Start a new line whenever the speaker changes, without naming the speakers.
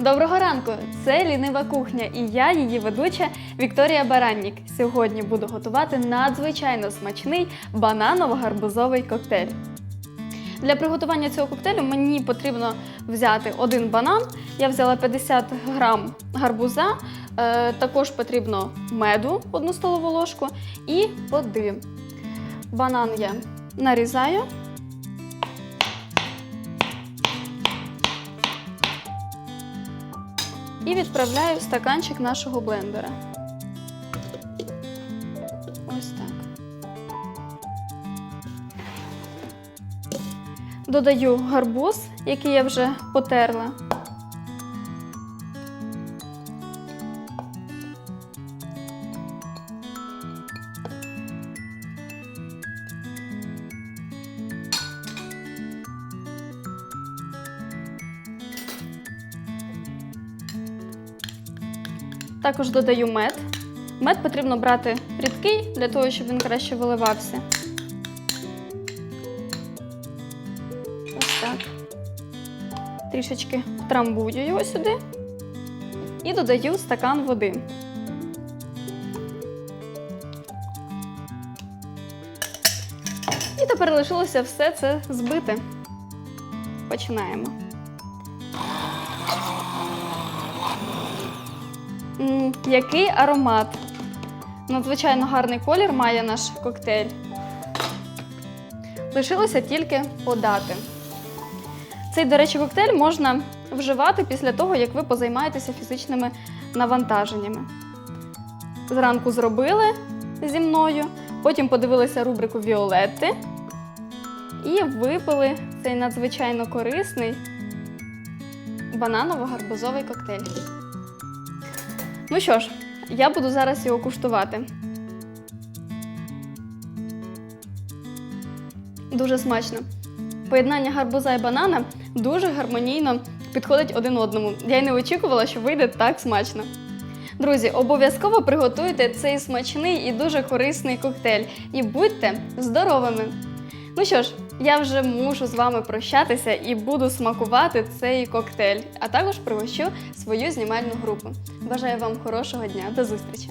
Доброго ранку! Це лінива кухня і я, її ведуча Вікторія Бараннік. Сьогодні буду готувати надзвичайно смачний бананово-гарбузовий коктейль. Для приготування цього коктейлю мені потрібно взяти один банан. Я взяла 50 грам гарбуза, е, також потрібно меду, одну столову ложку і води. Банан я нарізаю. І відправляю в стаканчик нашого блендера. Ось так. Додаю гарбуз, який я вже потерла. Також додаю мед. Мед потрібно брати рідкий для того, щоб він краще виливався. Ось так. Трішечки втрамбую його сюди і додаю стакан води. І тепер лишилося все це збити. Починаємо. Який аромат! Надзвичайно гарний колір має наш коктейль. Лишилося тільки подати. Цей, до речі, коктейль можна вживати після того, як ви позаймаєтеся фізичними навантаженнями. Зранку зробили зі мною, потім подивилися рубрику Віолетти і випили цей надзвичайно корисний бананово-гарбузовий коктейль. Ну що ж, я буду зараз його куштувати. Дуже смачно. Поєднання гарбуза і банана дуже гармонійно підходить один одному. Я й не очікувала, що вийде так смачно. Друзі, обов'язково приготуйте цей смачний і дуже корисний коктейль. І будьте здоровими! Ну що ж, я вже мушу з вами прощатися і буду смакувати цей коктейль, а також пригощу свою знімальну групу. Бажаю вам хорошого дня, до зустрічі!